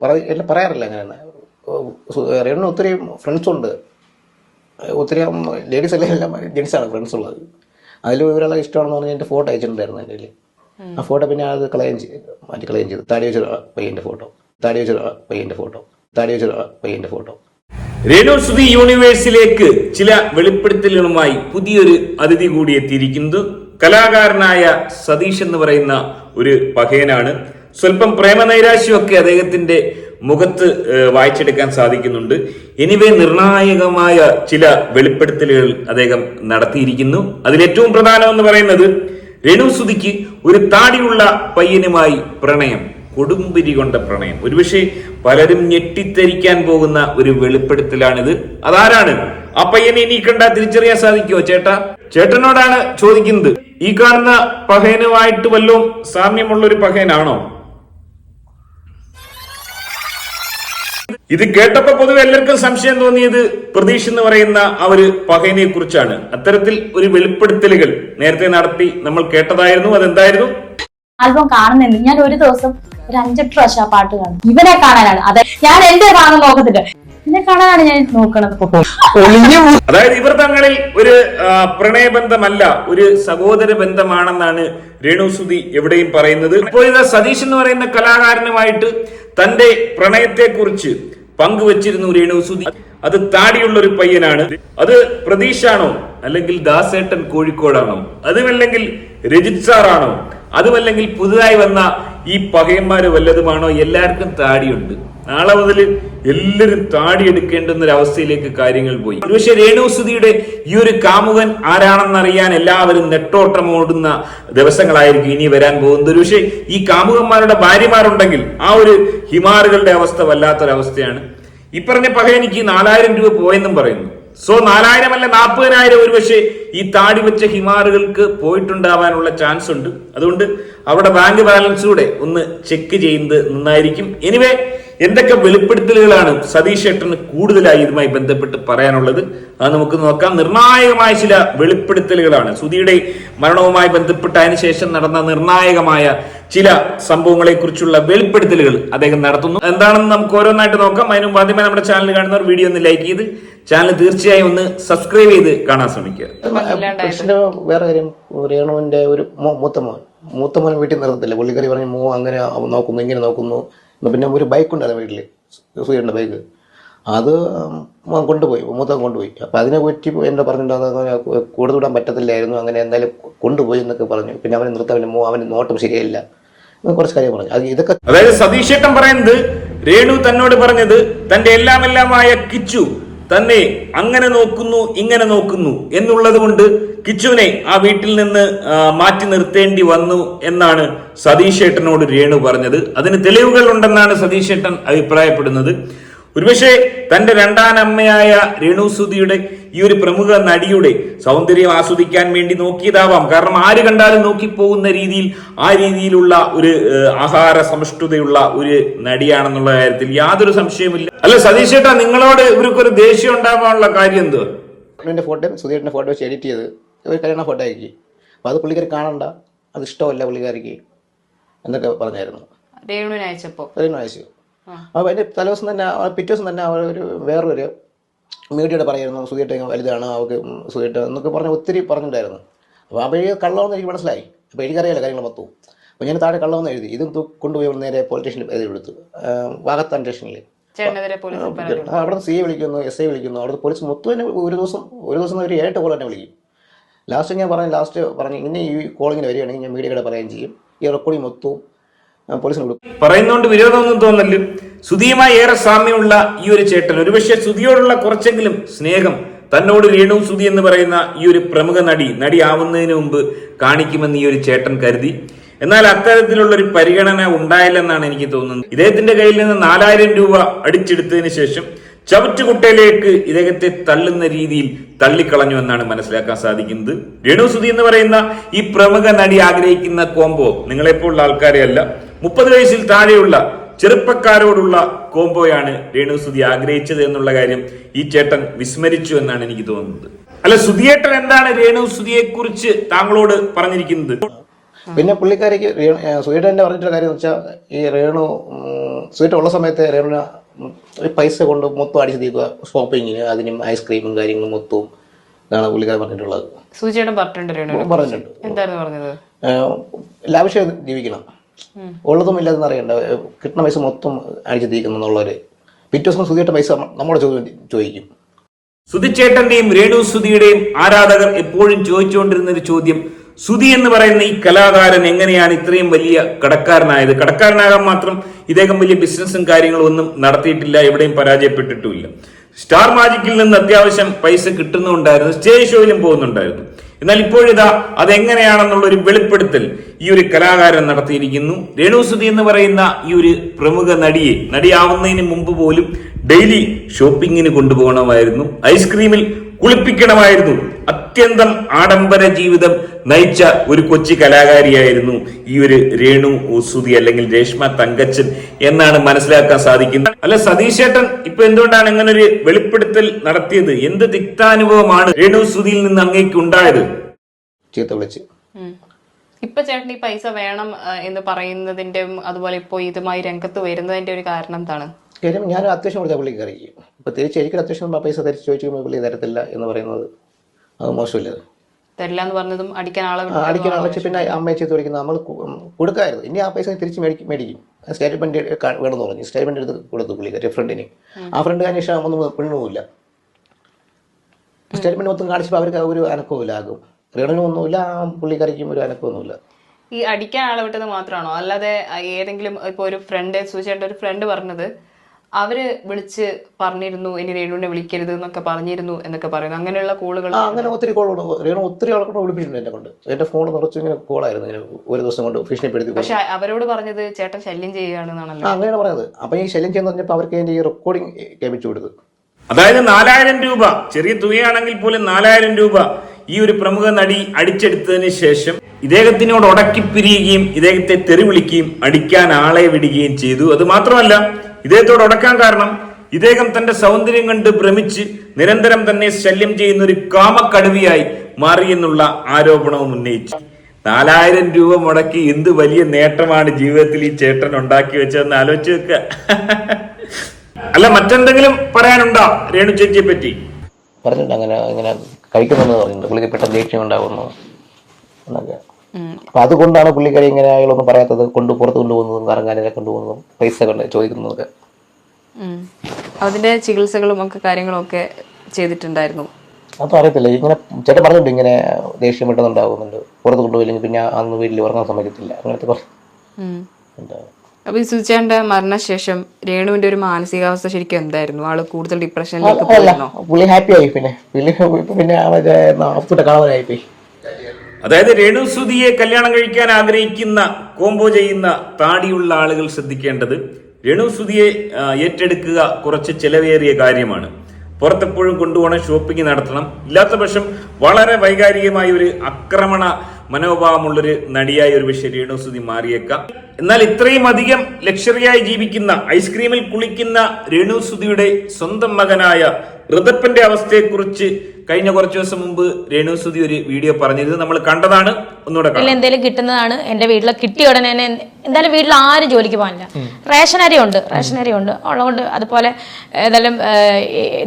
പറ പറയാറില്ല അങ്ങനെയാണ് റേണു ഒത്തിരി ഫ്രണ്ട്സുണ്ട് ഒത്തിരി ലേഡീസ് അല്ലെങ്കിൽ എല്ലാം ജെൻസാണ് ഫ്രണ്ട്സ് ഉള്ളത്. അതിൽ ഒരാളെ ഇഷ്ടമാണെന്ന് പറഞ്ഞാൽ എന്റെ ഫോട്ടോ അയച്ചിട്ടുണ്ടായിരുന്നു എന്റെ കയ്യിൽ ആ ഫോട്ടോ പിന്നെ അത് കളയും ചെയ്തു മാറ്റി കളയും ചെയ്തു. താടി വെച്ച പയ്യന്റെ ഫോട്ടോ താടി വെച്ച പയ്യന്റെ ഫോട്ടോ താടി വെച്ച പയ്യന്റെ ഫോട്ടോ രേണു സുധി യൂണിവേഴ്സിലേക്ക് ചില വെളിപ്പെടുത്തലുകളുമായി പുതിയൊരു അതിഥി കൂടി എത്തിയിരിക്കുന്നത് കലാകാരനായ സതീഷ് എന്ന് പറയുന്ന ഒരു പഹയനാണ്. സ്വല്പം പ്രേമനൈരാശ്യമൊക്കെ അദ്ദേഹത്തിന്റെ മുഖത്ത് വായിച്ചെടുക്കാൻ സാധിക്കുന്നുണ്ട്. എനിവേ നിർണായകമായ ചില വെളിപ്പെടുത്തലുകൾ അദ്ദേഹം നടത്തിയിരിക്കുന്നു. അതിലേറ്റവും പ്രധാനം എന്ന് പറയുന്നത് രണു സുധിക്ക് ഒരു താടിയുള്ള പയ്യനുമായി പ്രണയം കൊടുമ്പിരി കൊണ്ട പ്രണയം. ഒരുപക്ഷെ പലരും ഞെട്ടിത്തരിക്കാൻ പോകുന്ന ഒരു വെളിപ്പെടുത്തലാണിത്. അതാരാണ്? ആ പയ്യനെ ഇനി കണ്ട തിരിച്ചറിയാൻ സാധിക്കുമോ ചേട്ട? ചേട്ടനോടാണ് ചോദിക്കുന്നത്. ഈ കാണുന്ന പഹേനുമായിട്ട് വല്ലതും സാമ്യമുള്ള ഒരു പഹയനാണോ? ഇത് കേട്ടപ്പോ പൊതുവെ എല്ലാവർക്കും സംശയം തോന്നിയത് പ്രതീഷ് എന്ന് പറയുന്ന ആ ഒരു പകയനെ കുറിച്ചാണ്. അത്തരത്തിൽ ഒരു വെളിപ്പെടുത്തലുകൾ നേരത്തെ നടത്തി നമ്മൾ കേട്ടതായിരുന്നു. അതെന്തായിരുന്നു? ആൽബം കാണുന്നുണ്ട് ഞാൻ ഒരു ദിവസം ഒരു അഞ്ചെട്ട് പ്രാവശ്യം ആ പാട്ട് കാണും. ഇവനെ കാണാനാണ്. അതെ ഞാൻ എന്റെ കാണുന്ന നോക്കത്തില്ല ഇവനെ കാണാനാണ് ഞാൻ നോക്കണത്. അതായത് ഇവർ തങ്ങളിൽ ഒരു പ്രണയബന്ധമല്ല ഒരു സഹോദര ബന്ധമാണെന്നാണ് രേണുസുതി എവിടെയും പറയുന്നത്. ഇപ്പോൾ ഇത് സതീഷ് എന്ന് പറയുന്ന കലാകാരനുമായിട്ട് തന്റെ പ്രണയത്തെക്കുറിച്ച് പങ്കുവച്ചിരുന്നു രേണുസുതി അത് താടിയുള്ള ഒരു പയ്യനാണ്. അത് പ്രതീഷാണോ? അല്ലെങ്കിൽ ദാസേട്ടൻ കോഴിക്കോടാണോ? അതുമല്ലെങ്കിൽ രജിത് സാറാണോ? അതുമല്ലെങ്കിൽ പുതുതായി വന്ന ഈ പകയന്മാര് വല്ലതുമാണോ? എല്ലാവർക്കും താടിയുണ്ട്. നാളെ മുതൽ എല്ലാവരും താടി എടുക്കേണ്ടുന്ന ഒരു അവസ്ഥയിലേക്ക് കാര്യങ്ങൾ പോയി. പക്ഷേ രേണുസുതിയുടെ ഈ ഒരു കാമുകൻ ആരാണെന്നറിയാൻ എല്ലാവരും നെട്ടോട്ടമോടുന്ന ദിവസങ്ങളായിരിക്കും ഇനി വരാൻ പോകുന്നത്. പക്ഷേ ഈ കാമുകന്മാരുടെ ഭാര്യമാരുണ്ടെങ്കിൽ ആ ഒരു ഹിമാറുകളുടെ അവസ്ഥ വല്ലാത്തൊരവസ്ഥയാണ്. ഈ പറഞ്ഞ പകയനിക്ക് നാലായിരം രൂപ പോയെന്നും പറയുന്നു. സോ നാലായിരം അല്ല നാൽപ്പതിനായിരം ഒരു പക്ഷേ ഈ താടി വെച്ച ഹിമാറുകൾക്ക് പോയിട്ടുണ്ടാവാനുള്ള ചാൻസ് ഉണ്ട്. അതുകൊണ്ട് അവിടെ ബാങ്ക് ബാലൻസിലൂടെ ഒന്ന് ചെക്ക് ചെയ്യുന്നത് നന്നായിരിക്കും. എനിവേ എന്തൊക്കെ വെളിപ്പെടുത്തലുകളാണ് സതീഷ് ഏട്ടന് കൂടുതലായി ഇതുമായി ബന്ധപ്പെട്ട് പറയാനുള്ളത്? അത് നമുക്ക് നോക്കാം. നിർണായകമായ ചില വെളിപ്പെടുത്തലുകളാണ്. സുധിയുടെ മരണവുമായി ബന്ധപ്പെട്ട് അതിനുശേഷം നടന്ന നിർണായകമായ ചില സംഭവങ്ങളെ കുറിച്ചുള്ള വെളിപ്പെടുത്തലുകൾ അദ്ദേഹം നടത്തുന്നു. എന്താണെന്ന് നമുക്ക് ഓരോന്നായിട്ട് നോക്കാം. അതിന് ആദ്യമേ നമ്മുടെ ചാനൽ കാണുന്നവർ വീഡിയോ ഒന്ന് ലൈക്ക് ചെയ്ത് ചാനൽ തീർച്ചയായും ഒന്ന് സബ്സ്ക്രൈബ് ചെയ്ത് കാണാൻ ശ്രമിക്കുക. വേറെ കാര്യം ഒരു വീട്ടിൽ നിർത്തത്തില്ല. പുള്ളിക്കറി പറഞ്ഞു മോ അങ്ങനെ നോക്കുന്നു ഇങ്ങനെ നോക്കുന്നു. പിന്നെ ഒരു ബൈക്ക് ഉണ്ടായിരുന്നു വീട്ടിൽ സൂര്യന്റെ ബൈക്ക് അത് കൊണ്ടുപോയി. മൂത്തം കൊണ്ടുപോയി. അപ്പം അതിനെ പറ്റി എന്നെ പറഞ്ഞിട്ടുണ്ടാകുന്ന കൂടുതൽ വിടാൻ പറ്റത്തില്ലായിരുന്നു. അങ്ങനെ എന്തായാലും കൊണ്ടുപോയി എന്നൊക്കെ പറഞ്ഞു. പിന്നെ അവനെ നിർത്താൻ അവന് നോട്ടം ശരിയല്ല കുറച്ച് കാര്യം പറഞ്ഞു. അത് ഇതൊക്കെ അതായത് സതീഷേട്ടൻ പറയുന്നത് രേണു തന്നോട് പറഞ്ഞത് തന്റെ എല്ലാം എല്ലാമായ കിച്ചു തന്നെ അങ്ങനെ നോക്കുന്നു ഇങ്ങനെ നോക്കുന്നു എന്നുള്ളത് കൊണ്ട് കിച്ചുവിനെ ആ വീട്ടിൽ നിന്ന് മാറ്റി നിർത്തേണ്ടി വന്നു എന്നാണ് സതീഷ് ഏട്ടനോട് രേണു പറഞ്ഞത്. അതിന് തെളിവുകൾ ഉണ്ടെന്നാണ് സതീഷ് ഏട്ടൻ അഭിപ്രായപ്പെടുന്നത്. ഒരുപക്ഷെ തന്റെ രണ്ടാനമ്മയായ രേണു സുധിയുടെ ഈ ഒരു പ്രമുഖ നടിയുടെ സൗന്ദര്യം ആസ്വദിക്കാൻ വേണ്ടി നോക്കിയതാവാം. കാരണം ആര് കണ്ടാലും നോക്കിപ്പോകുന്ന രീതിയിൽ ആ രീതിയിലുള്ള ഒരു ആഹാര സമ്പുഷ്ടതയുള്ള ഒരു നടിയാണെന്നുള്ള കാര്യത്തിൽ യാതൊരു സംശയമില്ല അല്ല സതീഷ് ഏട്ടാ നിങ്ങളോട് ഇവർക്കൊരു ദേഷ്യം ഉണ്ടാവാനുള്ള കാര്യം എന്തുവാ? എന്റെ ഫോട്ടോ സുധീറിന്റെ ഫോട്ടോ വെച്ച് എഡിറ്റ് ചെയ്ത് ഒരു കല്യാണ ഫോട്ടോ ആക്കി. അപ്പോൾ അത് പുള്ളിക്കാർ കാണണ്ട. അത് ഇഷ്ടമല്ല പുള്ളിക്കാരിക്ക്. എന്നൊക്കെ പറഞ്ഞായിരുന്നു. രേണുവിന് അയച്ചപ്പോൾ അതിന് അയച്ചു. അപ്പോൾ അതിന്റെ തലേദിവസം തന്നെ പിറ്റേ ദിവസം തന്നെ അവർ ഒരു വേറൊരു മീഡിയയുടെ പറയായിരുന്നു സുധീട്ട് വലുതാണ് അവർക്ക് സുധീട്ട് എന്നൊക്കെ പറഞ്ഞ് ഒത്തിരി പറഞ്ഞിട്ടുണ്ടായിരുന്നു. അപ്പോൾ അപ്പോൾ എഴുതി കള്ളമെന്ന് എനിക്ക് മനസ്സിലായി. അപ്പോൾ എനിക്കറിയാലോ കാര്യങ്ങൾ മൊത്തം അപ്പോൾ ഞാൻ താഴെ കള്ളമെന്ന് എഴുതി. ഇതും കൊണ്ടുപോയി നേരെ പോലീസ് സ്റ്റേഷനിൽ എഴുതി കൊടുത്തു. വാഗത്താൻ സ്റ്റേഷനിൽ അവിടെ സി എ വിളിക്കുന്നു എസ് ഐ വിളിക്കുന്നു. അവിടുത്തെ പോലീസ് മൊത്തം തന്നെ ഒരു ദിവസം ഒരു ദിവസം ഒരു ഏട്ട് കോൾ തന്നെ വിളിക്കും. ലാസ്റ്റ് ഞാൻ പറഞ്ഞു ലാസ്റ്റ് പറഞ്ഞു ഇങ്ങനെ ഈ കോളിങ്ങിന് വരികയാണെങ്കിൽ ഞാൻ മീഡിയയുടെ പറയുകയും ചെയ്യും. ഈ റെക്കോർഡിങ് മൊത്തവും പോലീസിന് കൊടുക്കും. പറയുന്നതുകൊണ്ട് വിരോധമൊന്നും തോന്നൽ സുധിയുമായി ഏറെ സാമ്യമുള്ള ഈ ഒരു ചേട്ടൻ. ഒരുപക്ഷെ സുധിയോടുള്ള കുറച്ചെങ്കിലും സ്നേഹം തന്നോട് രേണു സുധി എന്ന് പറയുന്ന ഈ ഒരു പ്രമുഖ നടി നടി ആവുന്നതിന് മുമ്പ് കാണിക്കുമെന്ന് ഈ ഒരു ചേട്ടൻ കരുതി. എന്നാൽ അത്തരത്തിലുള്ള ഒരു പരിഗണന ഉണ്ടായില്ലെന്നാണ് എനിക്ക് തോന്നുന്നത്. ഇദ്ദേഹത്തിന്റെ കയ്യിൽ നിന്ന് നാലായിരം രൂപ അടിച്ചെടുത്തതിന് ശേഷം ചവറ്റുകുട്ടയിലേക്ക് ഇദ്ദേഹത്തെ തള്ളുന്ന രീതിയിൽ തള്ളിക്കളഞ്ഞു എന്നാണ് മനസ്സിലാക്കാൻ സാധിക്കുന്നത്. രേണു സുധി എന്ന് പറയുന്ന ഈ പ്രമുഖ നടി ആഗ്രഹിക്കുന്ന കോംബോ നിങ്ങളെപ്പോലുള്ള ആൾക്കാരെ അല്ല മുപ്പത് വയസ്സിൽ താഴെയുള്ള ചെറുപ്പക്കാരോടുള്ള കോംബോയാണ് രേണു സുധി ആഗ്രഹിച്ചത് എന്നുള്ള കാര്യം ഈ ചേട്ടൻ വിസ്മരിച്ചു എന്നാണ് എനിക്ക് തോന്നുന്നത്. അല്ല സുധിയേട്ടൻ എന്താണ് രേണു സുധിയെ കുറിച്ച് താങ്കളോട് പറഞ്ഞിരിക്കുന്നത്? പിന്നെ പുള്ളിക്കാരിക്ക് സുധീട്ടൻ എന്നെ പറഞ്ഞിട്ടുള്ള കാര്യം എന്ന് വെച്ചാൽ ഈ രേണു സുധീട്ട സുധീട്ടൻ ഉള്ള സമയത്ത് രേണുവിന് പൈസ കൊണ്ട് മൊത്തം അടിച്ചു തീക്കുക ഷോപ്പിങ്ങിന് അതിനും ഐസ്ക്രീമും കാര്യങ്ങളും മൊത്തവും ഇതാണ് പുള്ളിക്കാരൻ പറഞ്ഞിട്ടുള്ളത്. സൂചിയുടെ പറഞ്ഞിട്ടുണ്ട് പറഞ്ഞിട്ടുണ്ട്. എന്തായിരുന്നു പറഞ്ഞത്? ലാവശ്യം ജീവിക്കണം. ഉള്ളതും ഇല്ലാതെന്ന് അറിയണ്ട കിട്ടുന്ന പൈസ മൊത്തം അഴിച്ചു തീക്കുന്നു എന്നുള്ളവര് പിറ്റേ ദിവസം സുധിയുടെ പൈസ നമ്മുടെ ചോദിക്കും. സുധിച്ചേട്ടന്റെയും രേണു സുധിയുടെയും ആരാധകർ എപ്പോഴും ചോദിച്ചുകൊണ്ടിരുന്ന ഒരു ചോദ്യം സുധി എന്ന് പറയുന്ന ഈ കലാകാരൻ എങ്ങനെയാണ് ഇത്രയും വലിയ കടക്കാരനായത്? കടക്കാരനാകാൻ മാത്രം ഇദ്ദേഹം വലിയ ബിസിനസ്സും കാര്യങ്ങളും ഒന്നും നടത്തിയിട്ടില്ല എവിടെയും പരാജയപ്പെട്ടിട്ടുമില്ല. സ്റ്റാർ മാജിക്കിൽ നിന്ന് അത്യാവശ്യം പൈസ കിട്ടുന്നുണ്ടായിരുന്നു സ്റ്റേജ് ഷോയിലും പോകുന്നുണ്ടായിരുന്നു. എന്നാൽ ഇപ്പോഴിതാ അതെങ്ങനെയാണെന്നുള്ള ഒരു വെളിപ്പെടുത്തൽ ഈ ഒരു കലാകാരൻ നടത്തിയിരിക്കുന്നു. രേണുസുതി എന്ന് പറയുന്ന ഈ ഒരു പ്രമുഖ നടിയെ നടിയാവുന്നതിന് മുമ്പ് പോലും ഡെയിലി ഷോപ്പിങ്ങിന് കൊണ്ടുപോകണമായിരുന്നു. ഐസ്ക്രീമിൽ കുളിപ്പിക്കണമായിരുന്നു. അത്യന്തം ആഡംബര ജീവിതം നയിച്ച ഒരു കൊച്ചി കലാകാരിയായിരുന്നു ഈ ഒരു രേണു സുതി അല്ലെങ്കിൽ രേഷ്മ തങ്കച്ചൻ എന്നാണ് മനസ്സിലാക്കാൻ സാധിക്കുന്നത്. അല്ല സതീശേട്ടൻ ഇപ്പൊ എന്തുകൊണ്ടാണ് ഇങ്ങനെ ഒരു വെളിപ്പെടുത്തൽ നടത്തിയത്? എന്ത് തിക്താനുഭവമാണ് രേണു സുതിയിൽ നിന്ന് അങ്ങേക്ക് ഉണ്ടായത്? ചീത്ത വിളിച്ച്. ഉം. ഇപ്പൊ ചേട്ടൻ ഈ പൈസ വേണം എന്ന് പറയുന്നതിന്റെ അതുപോലെ ഇപ്പോ ഇതുമായി രംഗത്ത് വരുന്നതിന്റെ ഒരു കാരണം എന്താണ്? കാര്യം ഞാൻ അത്യാവശ്യം കൊടുത്താൽ പുള്ളിക്ക് അറിയിക്കും ഇപ്പൊ തിരിച്ച് എനിക്ക് അത്യാവശ്യം പൈസ തിരിച്ച് ചോദിക്കുമ്പോൾ പുള്ളി തരത്തില്ല എന്ന് പറയുന്നത് അത് മോശമില്ല? അത്. തരില്ല എന്ന് പറഞ്ഞതും അടിക്കാൻ ആളെ അടിക്കാൻ ആളെ അടച്ച് പിന്നെ അമ്മയെ ചെയ്ത് വിളിക്കുന്നത് നമ്മൾ കൊടുക്കായിരുന്നു. ഇനി ആ പൈസ തിരിച്ച് മേടിക്കും മേടിക്കും. സ്റ്റേറ്റ്മെന്റ് വേണമെന്ന് പറഞ്ഞു. സ്റ്റേറ്റ്മെന്റ് എടുത്ത് കൊടുത്തു പുള്ളിക്കാരി ഫ്രണ്ടിന് ആ ഫ്രണ്ട് അന്വേഷണം ഒന്നും പെണ്ണുമില്ല. സ്റ്റേറ്റ്മെന്റ് മൊത്തം കാണിച്ചപ്പോൾ അവർക്ക് ഒരു അനക്കവുമില്ല ആകും ഒന്നുമില്ല ആ പുള്ളിക്കാരിക്കും ഒരു അനക്കമൊന്നുമില്ല ഈ അടിക്കാൻ ആളെ വിട്ടത് മാത്രമാണോ? അല്ലാതെ ഏതെങ്കിലും ഇപ്പൊ ഒരു ഫ്രണ്ട് സൂചിയായിട്ട് ഒരു ഫ്രണ്ട് പറഞ്ഞത് അവർ വിളിച്ച് പറഞ്ഞിരുന്നു ഇനി രേണുവിനെ വിളിക്കരുത് എന്നൊക്കെ പറഞ്ഞിരുന്നു എന്നൊക്കെ പറയുന്നു. അങ്ങനെയുള്ള കോളുകൾ അങ്ങനെ ഒത്തിരി കോൾ രേണു ഒത്തിരി ആൾക്കൊണ്ട് വിളിപ്പിച്ചിട്ടുണ്ട് എന്നെ കൊണ്ട്. എന്റെ ഫോൺ നിറച്ചു ഇങ്ങനെ കോളായിരുന്നു ഇങ്ങനെ ഒരു ദിവസം കൊണ്ട് ഭീഷണിപ്പെടുത്തി പക്ഷെ അവരോട് പറഞ്ഞത് ചേട്ടൻ ശല്യം ചെയ്യുകയാണെന്നാണല്ലോ. അങ്ങനെയാണ് പറഞ്ഞത്. അപ്പൊ ഈ ശല്യം ചെയ്യുന്ന പറഞ്ഞപ്പോൾ അവർക്ക് എന്റെ ഈ റെക്കോർഡിംഗ് കേൾപ്പിച്ചു കൊടുത്തു. അതായത് നാലായിരം രൂപ. ചെറിയ തുകയാണെങ്കിൽ പോലും നാലായിരം രൂപ. ഈ ഒരു പ്രമുഖ നടി അടിച്ചെടുത്തതിന് ശേഷം ഇദ്ദേഹത്തിനോട് ഉടക്കി പിരിയുകയും ഇദ്ദേഹത്തെ തെറി വിളിക്കുകയും അടിക്കാൻ ആളെ വിടുകയും ചെയ്തു. അത് മാത്രമല്ല ഇദ്ദേഹത്തോട് ഉടക്കാൻ കാരണം ഇദ്ദേഹം തന്റെ സൗന്ദര്യം കണ്ട് ഭ്രമിച്ച് നിരന്തരം തന്നെ ശല്യം ചെയ്യുന്ന ഒരു കാമക്കടുവിയായി മാറിയെന്നുള്ള ആരോപണവും ഉന്നയിച്ചു. നാലായിരം രൂപ മുടക്കി എന്ത് വലിയ നേട്ടമാണ് ജീവിതത്തിൽ ഈ ചേട്ടൻ ഉണ്ടാക്കി വെച്ചതെന്ന് ആലോചിച്ച് വെക്കുക. അല്ല മറ്റെന്തെങ്കിലും പറയാനുണ്ടോ രേണു ചേച്ചിയെ പറ്റി പറഞ്ഞിട്ടുണ്ട് അങ്ങനെ ഇങ്ങനെ കഴിക്കുമെന്ന് പറഞ്ഞിട്ടുണ്ട്. പുള്ളിക്ക് പെട്ടെന്ന് ദേഷ്യം ഉണ്ടാകുന്നു എന്നൊക്കെ. അപ്പൊ അതുകൊണ്ടാണ് പുള്ളിക്കാരി ഇങ്ങനെ അയാളൊന്നും പറയാത്തത് കൊണ്ട് പുറത്ത് കൊണ്ടുപോകുന്നതും കറങ്ങാനെ കൊണ്ടുപോകുന്നതും പൈസ കൊണ്ട് ചോദിക്കുന്നതൊക്കെ. അതിന്റെ ചികിത്സകളും ഒക്കെ കാര്യങ്ങളും ഒക്കെ ചെയ്തിട്ടുണ്ടായിരുന്നു. അപ്പൊ അറിയത്തില്ല. ഇങ്ങനെ ചേട്ടൻ പറഞ്ഞിട്ടുണ്ട് ഇങ്ങനെ ദേഷ്യം പെട്ടെന്ന് ഉണ്ടാകുന്നുണ്ട്. പുറത്ത് കൊണ്ടുപോയില്ലെങ്കിൽ പിന്നെ അന്ന് വീട്ടിൽ ഉറങ്ങാൻ സമ്മതിക്കത്തില്ല അങ്ങനത്തെ കുറച്ച് ഉം. അപ്പൊ ഈ സുചേന്റെ മരണശേഷം രേണുവിന്റെ ഒരു മാനസികാവസ്ഥ ശരിക്കും എന്തായിരുന്നു? ആൾ കൂടുതൽ ഡിപ്രഷനിലേക്ക് പോയിരുന്നോ? പുള്ളി ഹാപ്പി ആയി പിന്നെ. പുള്ളി പിന്നെ കാണാനായി പോയി അതായത് രേണു സുധിയെ കല്യാണം കഴിക്കാൻ ആഗ്രഹിക്കുന്ന കോംബോ ചെയ്യുന്ന താടിയുള്ള ആളുകൾ ശ്രദ്ധിക്കേണ്ടത് രേണു സുധിയെ ഏറ്റെടുക്കുക കുറച്ച് ചെലവേറിയ കാര്യമാണ്. പുറത്തെപ്പോഴും കൊണ്ടുപോകണം ഷോപ്പിംഗ് നടത്തണം. ഇല്ലാത്ത പക്ഷം വളരെ വൈകാരികമായ ഒരു ആക്രമണ മനോഭാവമുള്ളൊരു നടിയായി ഒരു പക്ഷേ രേണു സുധി മാറിയേക്കാം. എന്നാൽ ഇത്രയും അധികം ലക്ഷറിയായി ജീവിക്കുന്ന ഐസ്ക്രീമിൽ കുളിക്കുന്ന രേണു സുധിയുടെ സ്വന്തം മകനായ ഋതപ്പന്റെ അവസ്ഥയെക്കുറിച്ച് കഴിഞ്ഞ കുറച്ച് ദിവസം മുമ്പ് രേണു സുധി ഒരു വീഡിയോ പറഞ്ഞിരുന്നു. നമ്മൾ കണ്ടതാണ്. ഒന്നുകൂടെ എന്തെങ്കിലും കിട്ടുന്നതാണ്. എന്റെ വീട്ടിൽ കിട്ടിയ ഉടനെ എന്തായാലും വീട്ടിൽ ആരും ജോലിക്ക് പോകാനില്ല. റേഷൻ അരി ഉണ്ട് റേഷൻ അരി ഉണ്ട്. ഉള്ളതുകൊണ്ട് അതുപോലെ ഏതായാലും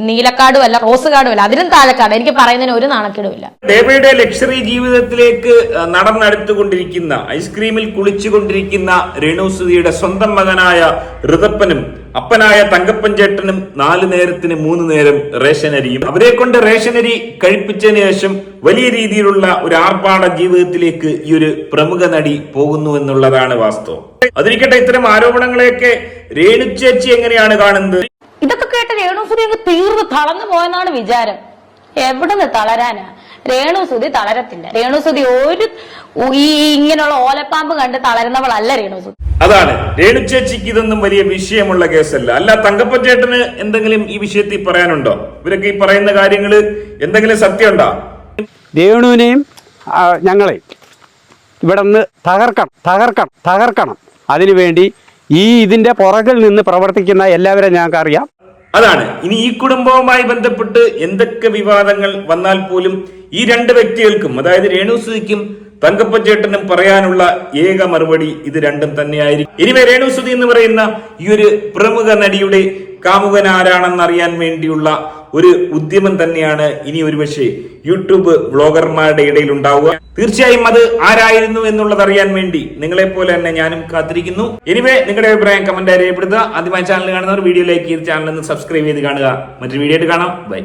നീലക്കാടും അല്ല റോസ് കാർഡും അല്ല അതിലും താഴെക്കാട്. എനിക്ക് പറയുന്നതിന് ഒരു നാണക്കേടുമില്ല. ദേവയുടെ ലക്ഷറി ജീവിതത്തിലേക്ക് നടന്നെടുത്തുകൊണ്ടിരിക്കുന്ന ഐസ്ക്രീമിൽ കുളിച്ചുകൊണ്ടിരിക്കുന്ന രേണു സുധിയുടെ സ്വന്തം മകനായ ഋതപ്പനും അപ്പനായ തങ്കപ്പൻ ചേട്ടനും നാല് നേരത്തിന് മൂന്ന് നേരം റേഷൻ റേഷനരിയും. അവരെ കൊണ്ട് അരി കഴിപ്പിച്ചതിന് ശേഷം വലിയ രീതിയിലുള്ള ഒരു ആർഭാട ജീവിതത്തിലേക്ക് ഈ ഒരു പ്രമുഖ നടി പോകുന്നു എന്നുള്ളതാണ് വാസ്തവം. അതിരിക്കട്ടെ ഇത്തരം ആരോപണങ്ങളെയൊക്കെ രേണു ചേച്ചി എങ്ങനെയാണ് കാണുന്നത്? ഇതൊക്കെ കേട്ട് രേണുസുതി അങ്ങ് തീർന്ന് തളർന്നു പോയെന്നാണ് വിചാരം. എവിടുന്ന് തളരാനാ? രേണുസുതി തളരത്തില്ല. രേണുസുതി ഒരു ഈ ഇങ്ങനെയുള്ള ഓലപ്പാമ്പ് കണ്ട് തളരുന്നവളല്ല രേണുസുതി അതാണ്. രേണു ചേച്ചിക്ക് ഇതൊന്നും വലിയ വിഷയമുള്ള കേസല്ല. അല്ല തങ്കപ്പൻ ചേട്ടന് എന്തെങ്കിലും ഈ വിഷയത്തിൽ പറയാനുണ്ടോ? ഇവരൊക്കെ ഈ പറയുന്ന കാര്യങ്ങൾ എന്തെങ്കിലും സത്യമുണ്ടോ? രേണുവിനെയും ഞങ്ങളെ ഞങ്ങളെയും ഇവിടെ നിന്ന് തകർക്കണം തകർക്കണം. തകർക്കണം അതിനുവേണ്ടി ഈ ഇതിന്റെ പുറകിൽ നിന്ന് പ്രവർത്തിക്കുന്ന എല്ലാവരെയും ഞങ്ങൾക്കറിയാം അതാണ്. ഇനി ഈ കുടുംബവുമായി ബന്ധപ്പെട്ട് എന്തൊക്കെ വിവാദങ്ങൾ വന്നാൽ പോലും ഈ രണ്ട് വ്യക്തികൾക്കും അതായത് രേണു സുധിക്കും തങ്കപ്പച്ചേട്ടനും പറയാനുള്ള ഏക മറുപടി ഇത് രണ്ടും തന്നെയായിരിക്കും. ഇനിമേ രേണുസുതി എന്ന് പറയുന്ന ഈ ഒരു പ്രമുഖ നടിയുടെ കാമുകൻ ആരാണെന്ന് അറിയാൻ വേണ്ടിയുള്ള ഒരു ഉദ്യമം തന്നെയാണ് ഇനി ഒരുപക്ഷെ യൂട്യൂബ് വ്ളോഗർമാരുടെ ഇടയിൽ ഉണ്ടാവുക. തീർച്ചയായും അത് ആരായിരുന്നു എന്നുള്ളത് അറിയാൻ വേണ്ടി നിങ്ങളെ പോലെ തന്നെ ഞാനും കാത്തിരിക്കുന്നു. എനിവേ നിങ്ങളുടെ അഭിപ്രായം കമന്റ് രേഖപ്പെടുത്തുക. ആദ്യമായി ചാനൽ കാണുന്നവർ വീഡിയോ ലൈക്ക് ചെയ്ത് ചാനൽ ഒന്ന് സബ്സ്ക്രൈബ് ചെയ്ത് കാണുക. മറ്റൊരു വീഡിയോ ആയിട്ട് കാണാം. ബൈ